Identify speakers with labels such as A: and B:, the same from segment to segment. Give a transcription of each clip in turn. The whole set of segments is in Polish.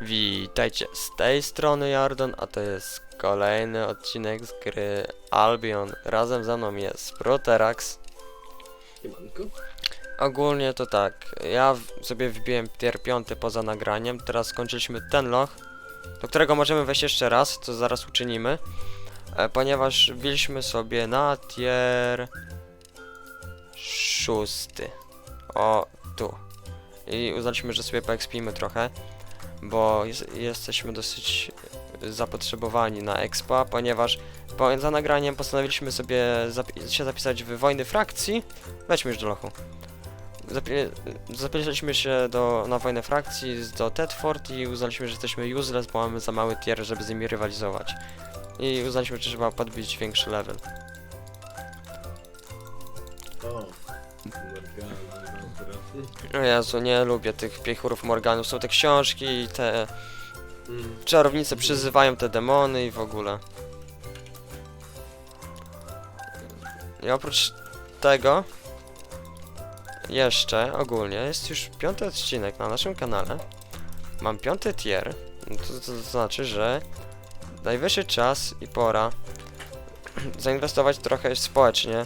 A: Witajcie z tej strony Jardon, a to jest kolejny odcinek z gry Albion. Razem ze mną jest Proterax.
B: Siemanko.
A: Ogólnie to tak, ja sobie wbiłem tier 5 poza nagraniem, teraz skończyliśmy ten loch, do którego możemy wejść jeszcze raz, co zaraz uczynimy, e, ponieważ wbiliśmy sobie na tier 6. O, tu. I uznaliśmy, że sobie poekspimy trochę, bo jest, jesteśmy dosyć zapotrzebowani na expa, ponieważ po, za nagraniem postanowiliśmy sobie zapi się zapisać w wojny frakcji. Weźmy już do lochu. Zapi- Zapisaliśmy się do, na wojnę frakcji do Tedford i uznaliśmy, że jesteśmy useless, bo mamy za mały tier, żeby z nimi rywalizować. I uznaliśmy, że trzeba podbić większy level.
B: O. Morgana, dobra.
A: O Jezu, nie lubię tych piechurów Morganów. Są te książki i te czarownice przyzywają te demony i w ogóle. I oprócz tego jeszcze ogólnie jest już piąty odcinek na naszym kanale. Mam piąty tier. To, to, to znaczy, że najwyższy czas i pora zainwestować trochę społecznie.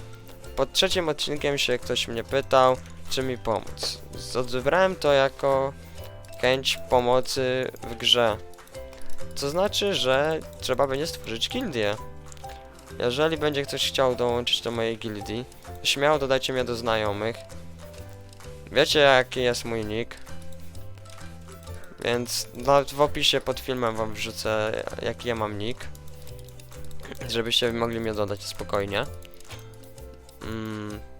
A: Pod trzecim odcinkiem się ktoś mnie pytał, czy mi pomóc. Odebrałem to jako chęć pomocy w grze. Co znaczy, że trzeba będzie stworzyć gildię. Jeżeli będzie ktoś chciał dołączyć do mojej gildii, śmiało dodajcie mnie do znajomych. Wiecie jaki jest mój nick. Więc nawet w opisie pod filmem wam wrzucę jaki ja mam nick. Żebyście mogli mnie dodać spokojnie. Mm.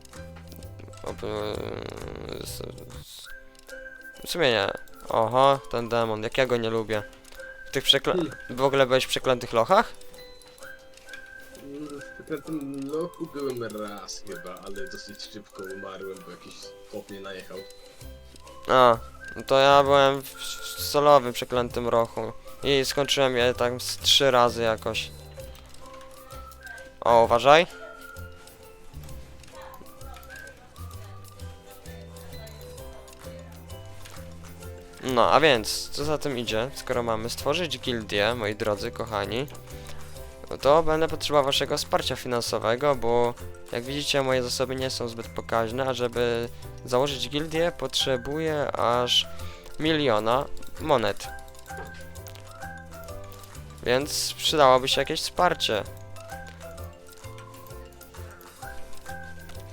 A: Op- s- W sumie nie. Oho, ten demon, jak ja go nie lubię. W tych przekle... W ogóle byłeś w przeklętych lochach?
B: Na tym lochu byłem raz chyba, ale dosyć szybko umarłem, bo jakiś chłop mnie najechał.
A: A, no to ja byłem w, w solowym przeklętym rochu. I skończyłem je tak z trzy razy jakoś. O, uważaj. No, a więc, co za tym idzie, skoro mamy stworzyć gildię, moi drodzy, kochani, no to będę potrzebował waszego wsparcia finansowego, bo jak widzicie, moje zasoby nie są zbyt pokaźne, a żeby założyć gildię potrzebuję aż miliona monet. Więc przydałoby się jakieś wsparcie.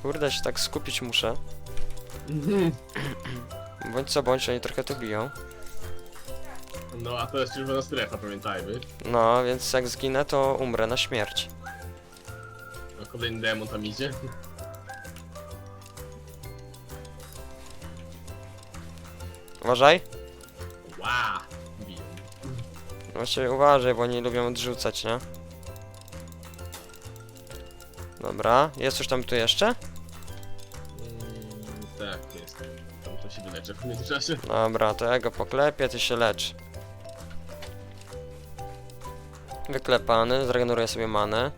A: Kurde, się tak skupić muszę. Bądź co bądź, oni trochę tu biją.
B: No a to jest czerwona strefa, pamiętajmy.
A: No, więc jak zginę, to umrę na śmierć.
B: A kolejny demon tam idzie.
A: Uważaj.
B: Ła! Biją.
A: Właśnie uważaj, bo oni lubią odrzucać, nie? Dobra, jest coś tam tu jeszcze?
B: Międzyczasie.
A: Dobra, to ja go poklepię, ty się lecz. Wyklepany, zregeneruję sobie manę.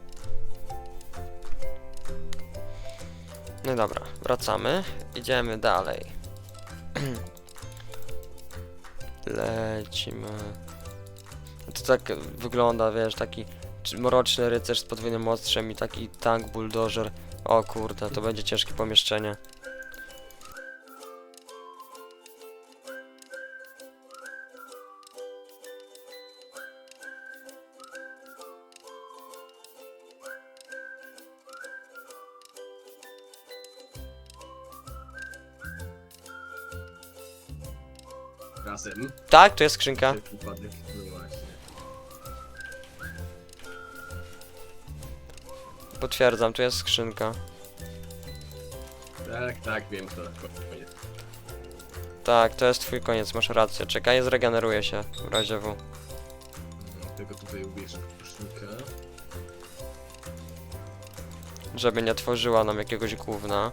A: No dobra, wracamy. Idziemy dalej. Lecimy. To tak wygląda, wiesz, taki mroczny rycerz z podwójnym ostrzem i taki tank bulldozer. O kurde, to będzie ciężkie pomieszczenie.
B: Razem.
A: Tak, tu jest skrzynka.
B: No właśnie.
A: Potwierdzam, tu jest skrzynka.
B: Tak, tak, wiem to. Koniec.
A: Tak, to jest twój koniec, masz rację. Czekaj, zregeneruje się w razie W.
B: Mm, tutaj ubierzę pusznika.
A: Żeby nie tworzyła nam jakiegoś gówna.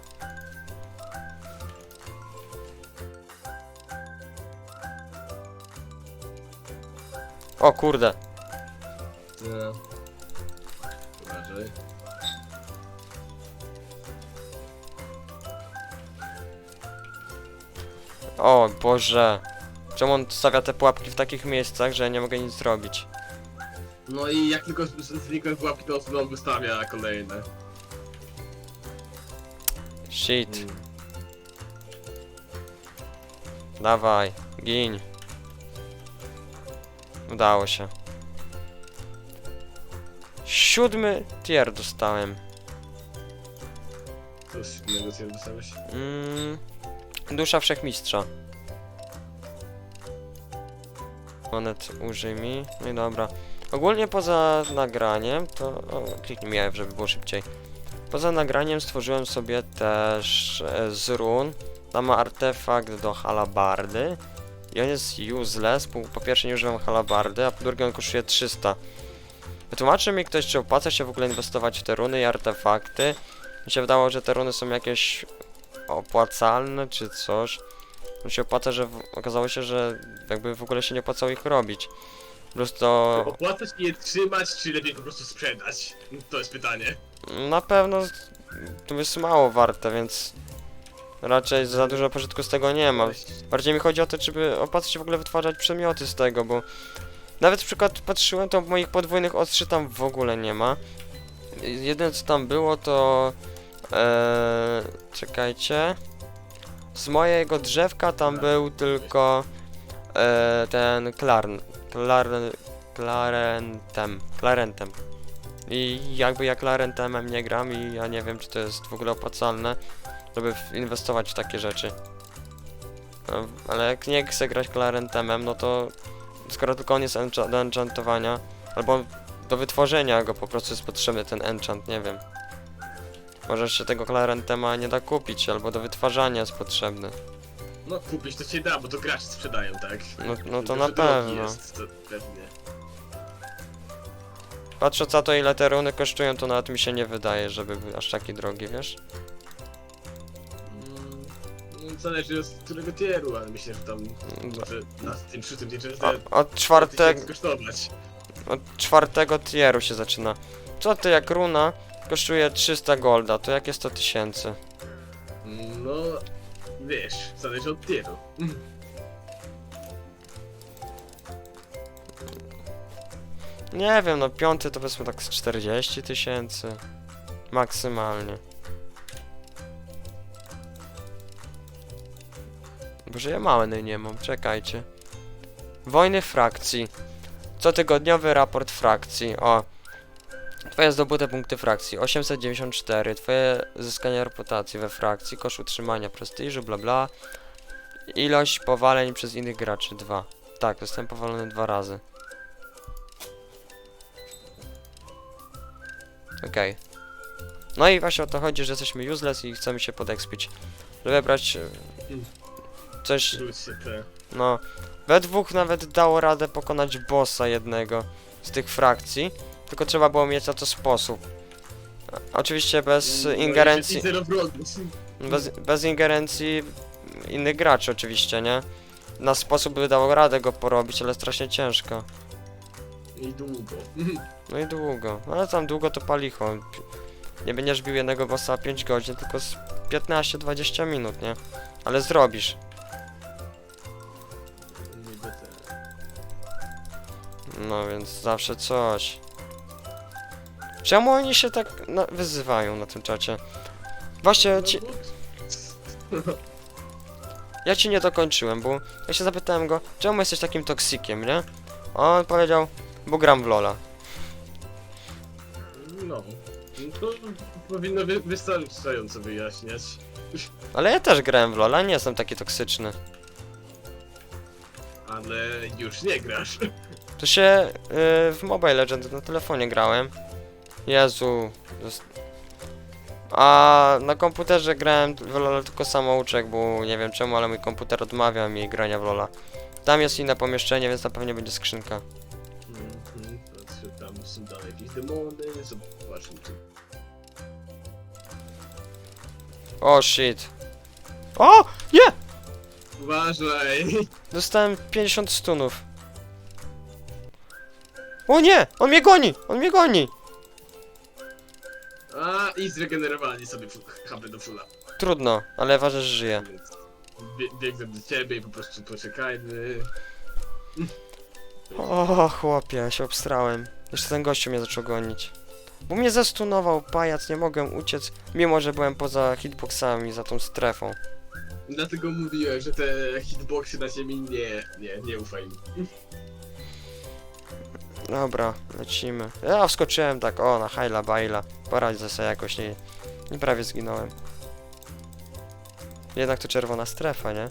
A: O kurde, o Boże. Czemu on stawia te pułapki w takich miejscach, że ja nie mogę nic zrobić?
B: No i jak tylko z- z- znikną pułapki, to on wystawia kolejne.
A: Shit.
B: Mm.
A: Dawaj, gin. Udało się. Siódmy tier dostałem.
B: Coś innego co dostałeś?
A: Mm, dusza wszechmistrza. Monet użyj mi. No i dobra. Ogólnie poza nagraniem to... O, kliknij mnie, żeby było szybciej. Poza nagraniem stworzyłem sobie też e, z run. Tam artefakt do halabardy. I on jest useless. bo Po pierwsze nie używam halabardy, a po drugie on kosztuje 300. Wytłumaczy mi ktoś, czy opłaca się w ogóle inwestować w te runy i artefakty. Mi się wydało, że te runy są jakieś opłacalne czy coś. Mi się opłaca, że w, okazało się, że jakby w ogóle się nie opłacało ich robić. Plus to
B: Opłacać i je trzymać, czy lepiej po prostu sprzedać? To jest pytanie.
A: na pewno to jest mało warte, więc raczej za dużo pożytku z tego nie ma. Bardziej mi chodzi o to, żeby się w ogóle wytwarzać przedmioty z tego, bo nawet na przykład patrzyłem, to moich podwójnych ostrzy tam w ogóle nie ma. Jedyne co tam było to... E, czekajcie. Z mojego drzewka tam był tylko e, ten Klarn. Klarn... Clarentem. Clarentem. I jakby ja Clarentemem nie gram i ja nie wiem czy to jest w ogóle opłacalne, żeby inwestować w takie rzeczy. No, ale jak nie chcę grać Clarentemem, no to skoro tylko on jest do enchantowania, albo do wytworzenia go po prostu jest potrzebny ten enchant, nie wiem. Może się tego Clarentema nie da kupić, albo do wytwarzania jest potrzebny.
B: No kupić to się da, bo to gracze sprzedają, tak?
A: No, no to
B: Tylko,
A: na pewno.
B: Jest, to pewnie.
A: Patrząc na to ile te runy kosztują, to nawet mi się nie wydaje, żeby był aż taki drogi, wiesz?
B: Zależy od którego tieru, ale myślę, że tam może na tym szóstym tierze
A: O, od czwartego,
B: kosztować.
A: od czwartego tieru się zaczyna. Co ty, jak runa kosztuje 300 golda, to jakie 100 tysięcy?
B: No, wiesz, zależy od tieru.
A: Nie wiem, no piąty to powiedzmy tak z 40 tysięcy. Maksymalnie. Boże, ja małe nie mam, czekajcie. Wojny frakcji. Cotygodniowy raport frakcji. O. Twoje zdobute punkty frakcji 894. Twoje zyskanie reputacji we frakcji. Kosz utrzymania prestiżu, bla bla. Ilość powaleń przez innych graczy 2. Tak, zostałem powalony dwa razy. Okej. No i właśnie o to chodzi, że jesteśmy useless i chcemy się podekspić. Żeby brać e, coś,
B: te.
A: no... We dwóch nawet dało radę pokonać bossa jednego z tych frakcji, tylko trzeba było mieć na to sposób. Oczywiście bez
B: No
A: ingerencji,
B: jest Zero wrogów.
A: bez, bez ingerencji innych graczy oczywiście, nie? Na sposób by dało radę go porobić, ale strasznie ciężko.
B: I długo.
A: No i długo, ale tam długo to palicho. Nie będziesz bił jednego bossa 5 godzin, tylko z 15-20 minut, nie? Ale zrobisz. No więc zawsze coś. Czemu oni się tak na wyzywają na tym czacie? Właśnie ci, ja ci nie dokończyłem, bo ja się zapytałem go, czemu jesteś takim toksikiem, nie? A on powiedział, bo gram w Lola.
B: No. To powinno wy wystarczająco wyjaśniać.
A: Ale ja też grałem w Lola, nie jestem taki toksyczny.
B: Ale już nie grasz.
A: To się y, w Mobile Legends na telefonie grałem. Jezu. A na komputerze grałem w LoL tylko samouczek, bo nie wiem czemu, ale mój komputer odmawia mi grania w LoLa. Tam jest inne pomieszczenie, więc na pewno będzie skrzynka.
B: Mhm. Patrzę, tam są dalej jakieś demony. Zobaczmy tu.
A: O shit. O! Nie!
B: Uważaj!
A: Dostałem 50 stunów. O nie! On mnie goni! On mnie goni!
B: A i zregenerowali sobie fu- HP do fula.
A: Trudno, ale ważne, że żyje.
B: Więc bie- biegnę do ciebie i po prostu poczekajmy.
A: O, chłopie, ja się obstrałem. Jeszcze ten gościu mnie zaczął gonić. Bo mnie zastunował pajac, nie mogłem uciec, mimo że byłem poza hitboxami, za tą strefą.
B: Dlatego mówiłem, że te hitboxy na ziemi nie, nie, nie ufaj mi.
A: Dobra, lecimy. Ja wskoczyłem tak, o, na hajla bajla. Poradzę sobie jakoś, nie, nie prawie zginąłem. Jednak to czerwona strefa, nie?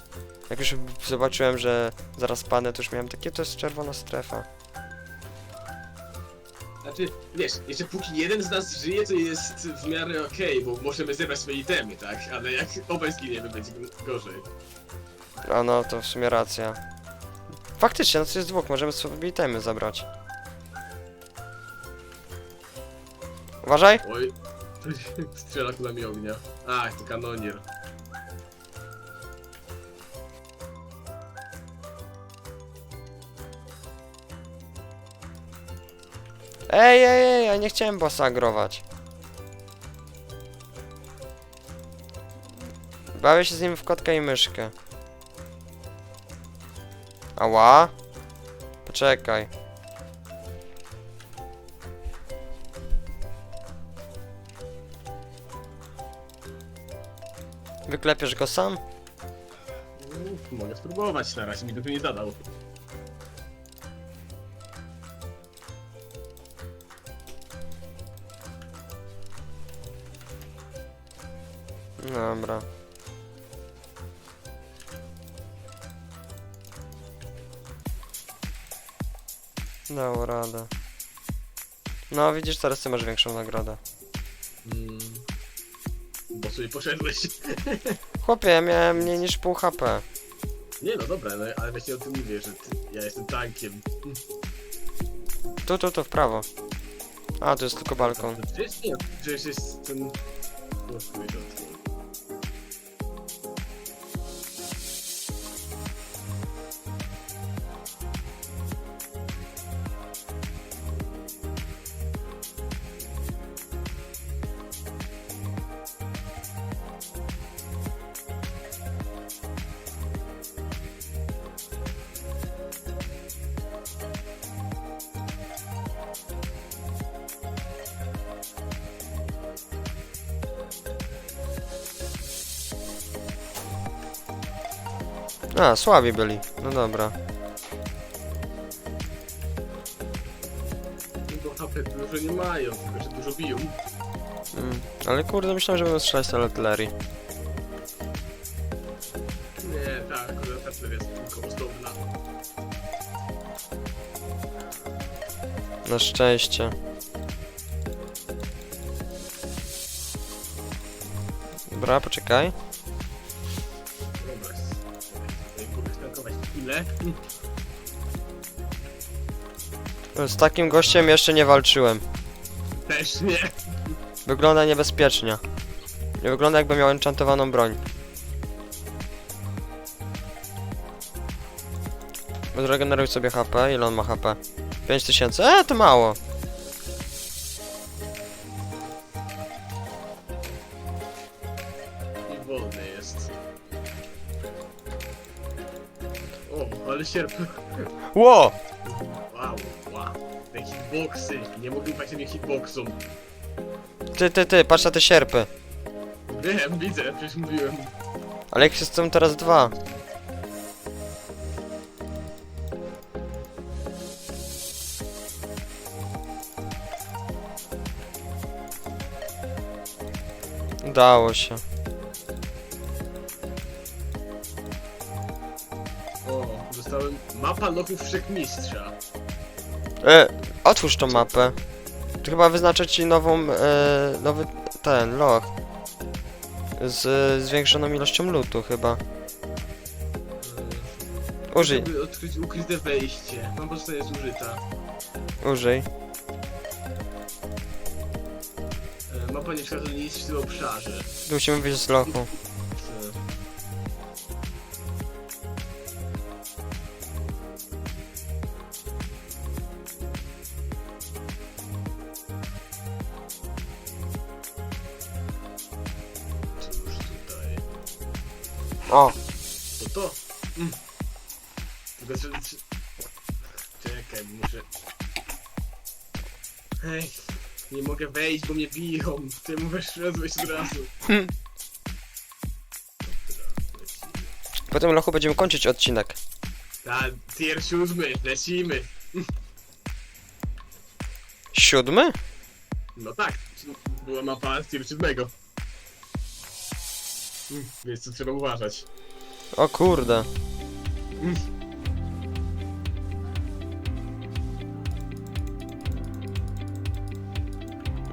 A: Jak już zobaczyłem, że zaraz padnę, to już miałem takie, to jest czerwona strefa.
B: Znaczy, wiesz, jeszcze póki jeden z nas żyje, to jest w miarę okej, bo możemy zebrać swoje itemy, tak? Ale jak obaj zginiemy, będzie gorzej.
A: A no, to w sumie racja. Faktycznie, no to jest dwóch, możemy sobie itemy zabrać. Uważaj!
B: Oj, strzela kulami ognia. Ach, to kanonier.
A: Ej, ej, ej, ja nie chciałem bossa agrować. Bawię się z nim w kotka i myszkę. Ała? Poczekaj. Wyklepiesz go sam?
B: Mogę spróbować, na razie tu nie zadał.
A: Dobra. Dało radę. No widzisz, teraz ty masz większą nagrodę.
B: Sobie poszedłeś.
A: Chłopie, ja miałem mniej niż pół HP.
B: Nie no dobra, no, ale właśnie o tym mówię, że ty, ja jestem tankiem.
A: Tu, tu, tu, w prawo. A, tu jest tylko balkon.
B: Przecież nie, przecież jest ten... Kurde, to-
A: A, słabi byli. No dobra.
B: To HP dużo nie mają, tylko że dużo biją.
A: Mm. Ale kurde, myślałem, że będą strzelać z artylerii.
B: Nie, tak, akurat ta jest tylko ozdobna.
A: Na szczęście. Dobra, poczekaj. Z takim gościem jeszcze nie walczyłem.
B: Też nie.
A: Wygląda niebezpiecznie. Nie wygląda jakby miał enchantowaną broń. Zregeneruj sobie HP. Ile on ma HP? 5000. Eee, to mało.
B: I wolny jest. Ale sierp.
A: Ło!
B: Wow, wow. Te hitboxy. Nie mogę ufać tym hitboxom.
A: Ty, ty, ty, patrz na te sierpy.
B: Wiem, widzę, przecież mówiłem.
A: Ale jak są teraz dwa. Udało się.
B: Mapa lochów wszechmistrza.
A: E, otwórz tą mapę. To chyba wyznacza ci nową, e, nowy ten loch. Z zwiększoną ilością lutu chyba. Użyj,
B: Żeby odkryć ukryte wejście. Mapa zostaje zużyta.
A: użyj.
B: E, Mapa nie wskazuje nic w tym obszarze.
A: Musimy wyjść z lochu.
B: Wejść, bo mnie biją. Ty mówisz, rozwejść od razu.
A: Hmm.
B: Dobra, lecimy.
A: Po tym lochu będziemy kończyć odcinek.
B: Ta, tier siódmy, lecimy.
A: Siódmy?
B: No tak, była mapa tier siódmego. Mm, Więc co trzeba uważać.
A: O kurde.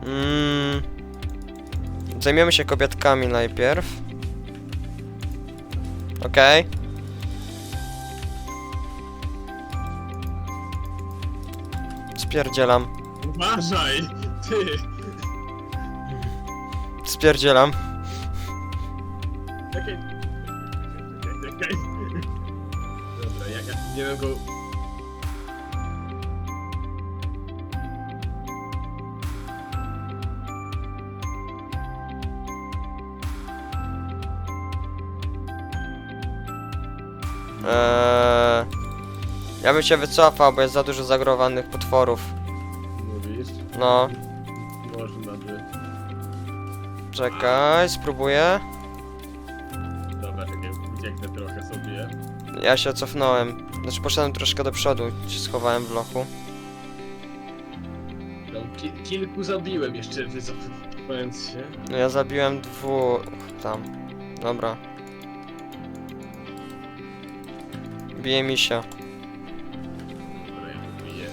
A: Mm. Zajmiemy się kobietkami najpierw. Okej. Spierdzielam.
B: Uważaj! Ty!
A: Spierdzielam.
B: Czekaj. Czekaj, czekaj. Dobra, jak ja nie wiem go...
A: Eee, ja bym się wycofał, bo jest za dużo zagrowanych potworów.
B: Mówisz?
A: No,
B: Można by...
A: czekaj, spróbuję.
B: Dobra, czekaj, ucieknę trochę sobie.
A: Ja się cofnąłem. Znaczy poszedłem troszkę do przodu, się schowałem w lochu.
B: Tam ki kilku zabiłem jeszcze, wycofując się.
A: No ja zabiłem dwóch tam. Dobra. Bije mi się.
B: Dobra, ja biję.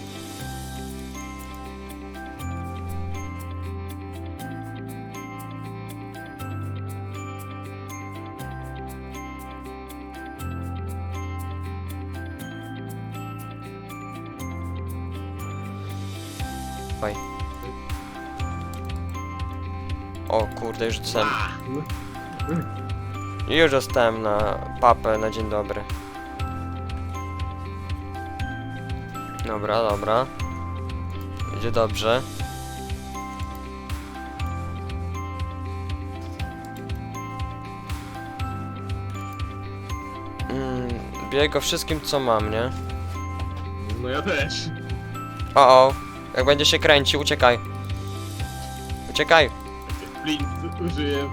A: O kurde, już dostałem. Już dostałem na papę na dzień dobry. Dobra, dobra. Idzie dobrze. Mm, biję go wszystkim co mam, nie?
B: No ja też.
A: O, o, jak będzie się kręcił, uciekaj. Uciekaj,
B: Flint użyję.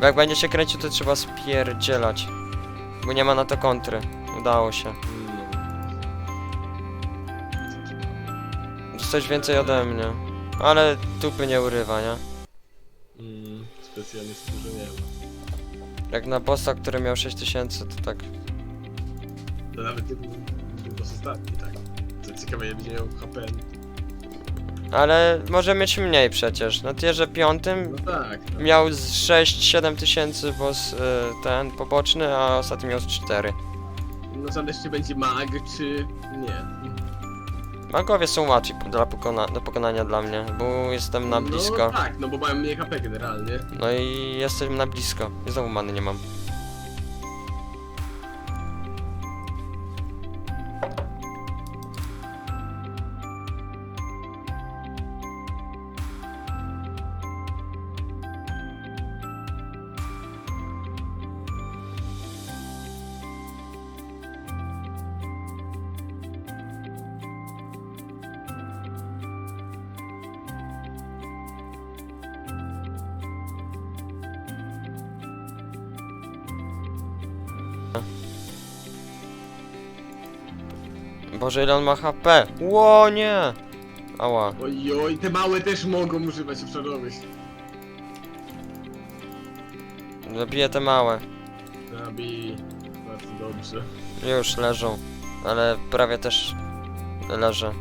A: Bo jak będzie się kręcił, to trzeba spierdzielać. Bo nie ma na to kontry. Udało się. Dostać więcej ode mnie. Ale dupy nie urywa, nie?
B: Mm, specjalnie nie ma.
A: Jak na bossa, który miał 6000, to tak.
B: To nawet nie był był boss ostatni, tak. To ciekawe, jak będzie miał HP.
A: Ale może mieć mniej przecież. Na tierze piątym
B: No tak. No.
A: miał z 6-7 tysięcy boss y, ten poboczny, a ostatni miał z 4.
B: No zależy czy będzie mag, czy nie.
A: Magowie są łatwi dla pokona do pokonania dla mnie, bo jestem na blisko.
B: No tak, no bo mają mniej HP generalnie.
A: No i jestem na blisko. I znowu many nie mam. Boże, ile on ma HP? Ło, nie! Ała.
B: Ojoj, te małe też mogą używać obszarowych.
A: Zabiję te małe.
B: Zabi. Bardzo dobrze.
A: Już leżą. Ale prawie też leżę.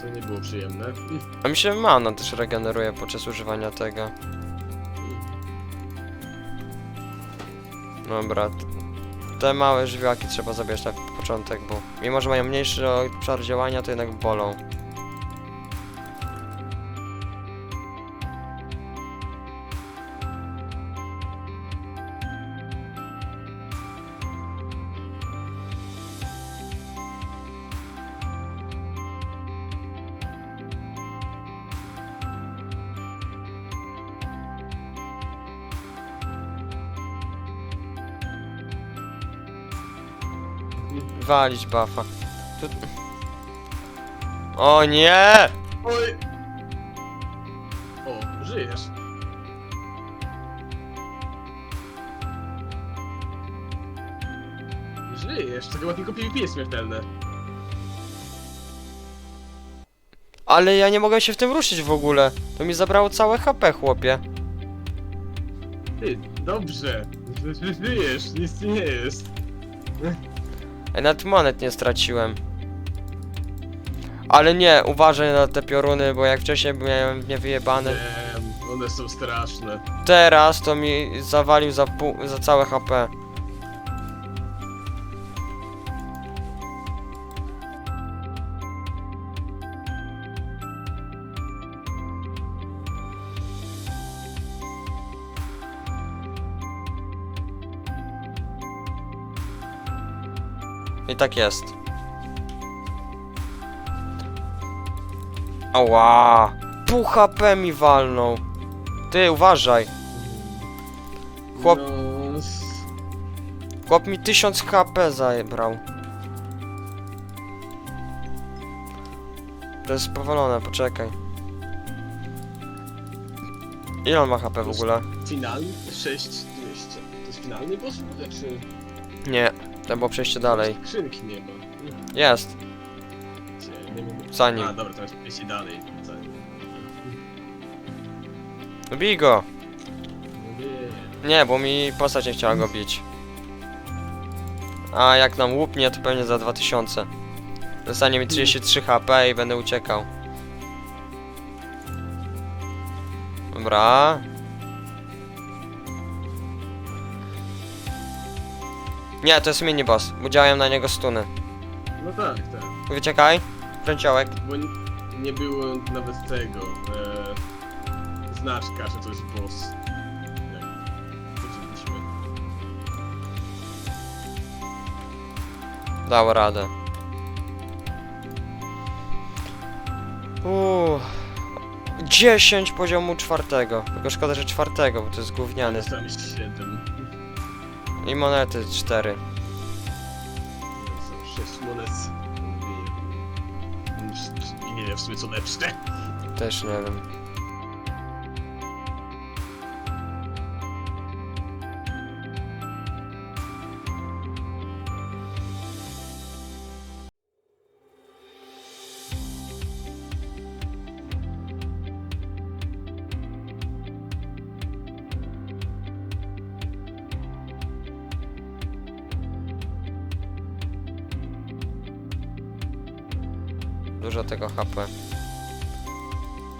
B: To nie było przyjemne.
A: A mi się mana też regeneruje podczas używania tego. Dobra. t- Te małe żywiołaki trzeba zabierać na początek, bo mimo, że mają mniejszy obszar działania, to jednak bolą. Walić buffa. Tu... O nie!
B: Oj! O, żyjesz. Żyjesz, to chyba tylko PvP jest śmiertelne.
A: Ale ja nie mogę się w tym ruszyć w ogóle. To mi zabrało całe HP, chłopie.
B: Ty, dobrze. Ży- Żyjesz, nic nie jest.
A: Nawet monet nie straciłem. Ale nie, uważaj na te pioruny, bo jak wcześniej miałem niewyjebane.
B: Wiem, one są straszne.
A: Teraz to mi zawalił za, pół, za całe HP. I tak jest. Ała! Pół HP mi walnął. Ty, uważaj. Chłop- Chłop mi 1000 HP zabrał. To jest powolone, poczekaj. Ile on ma HP w ogóle?
B: finalny 6200. To jest finalny boss czy...
A: Nie, to było przejście dalej.
B: Skrzynki nie ma.
A: Jest,
B: Gdzie? Nie wiem.
A: za nim.
B: A, dobra, to jest przejście dalej. Za nim.
A: Bij go!
B: No nie.
A: Nie, bo mi postać nie chciała go bić. A jak nam łupnie, to pewnie za 2000. Zostanie mi 33 HP i będę uciekał. Dobra. Nie, to jest mini boss, bo działają na niego stuny.
B: No tak, tak.
A: Wyciekaj, kręciołek.
B: Bo nie, nie było nawet tego, e, znaczka, że to jest boss. Jak chodziliśmy.
A: Dał radę. Uuu. 10 poziomu czwartego. Tylko szkoda, że czwartego, bo to jest gówniany.
B: Tam jest 7.
A: I monety 4.
B: Są 6 monet. I nie wiem w sumie co lepsze.
A: Też nie wiem. HP.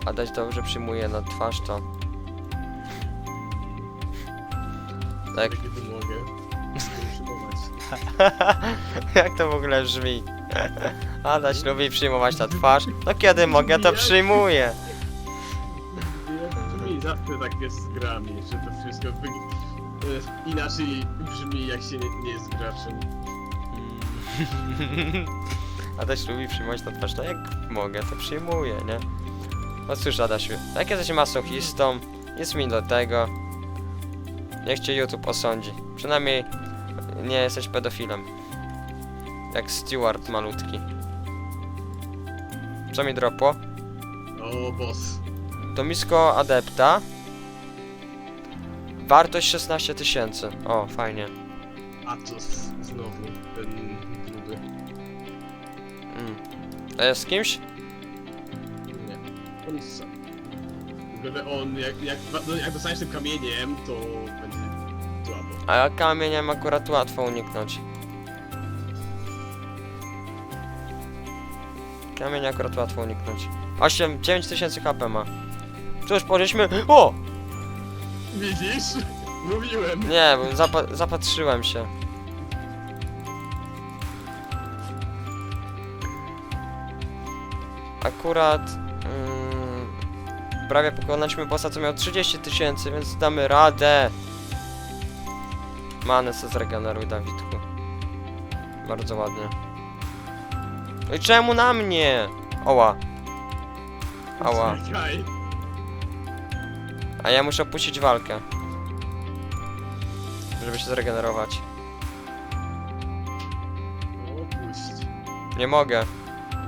A: A dać dobrze przyjmuje na twarz to. Tak.
B: Kiedy mogę. Przyjmować.
A: Jak to w ogóle brzmi? Adaś lubi przyjmować na twarz. No kiedy mogę, to przyjmuję.
B: Brzmi, zawsze tak jest z grami, że to wszystko e, inaczej brzmi jak się nie, nie jest graczem.
A: Adaś lubi przyjmować na twarz. No jak mogę, to przyjmuję, nie? No cóż, Adasiu, jak jesteś masochistą, nic mi do tego. Niech cię YouTube osądzi. Przynajmniej nie jesteś pedofilem. Jak Stewart malutki. Co mi dropło?
B: O, boss.
A: To misko adepta. Wartość 16 tysięcy. O, fajnie.
B: Atos znowu,
A: E, z kimś?
B: Nie. On sam. Gdyby on, jak, jak, no, jak dostaniesz tym kamieniem, to będzie słabo.
A: A ja kamieniem akurat łatwo uniknąć. Kamień akurat łatwo uniknąć. 8, 9 tysięcy HP ma. Cóż, pożeśmy... O!
B: Widzisz? Mówiłem.
A: Nie, bo zapa zapatrzyłem się. Akurat... Mm, prawie pokonaliśmy bossa, co miał 30 tysięcy, więc damy radę. Manę se zregeneruj, Dawidku. Bardzo ładnie. No i czemu na mnie? Oła. Ała. A ja muszę opuścić walkę. Żeby się zregenerować. Nie mogę.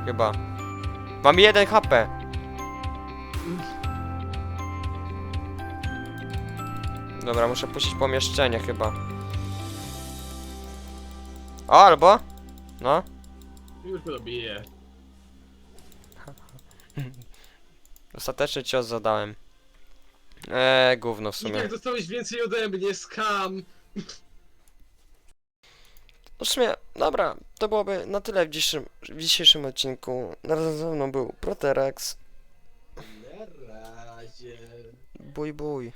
A: Chyba. Mam jeden HP. Dobra, muszę puścić pomieszczenie chyba. O, albo? No.
B: Już go dobiję.
A: Ostateczny cios zadałem. Eee, gówno w
B: I
A: sumie.
B: tak dostałeś więcej ode mnie, skam!
A: No w sumie, dobra, to byłoby na tyle w dzisiejszym, w dzisiejszym odcinku. Razem ze mną był Proterax.
B: Na razie.
A: Bój, bój.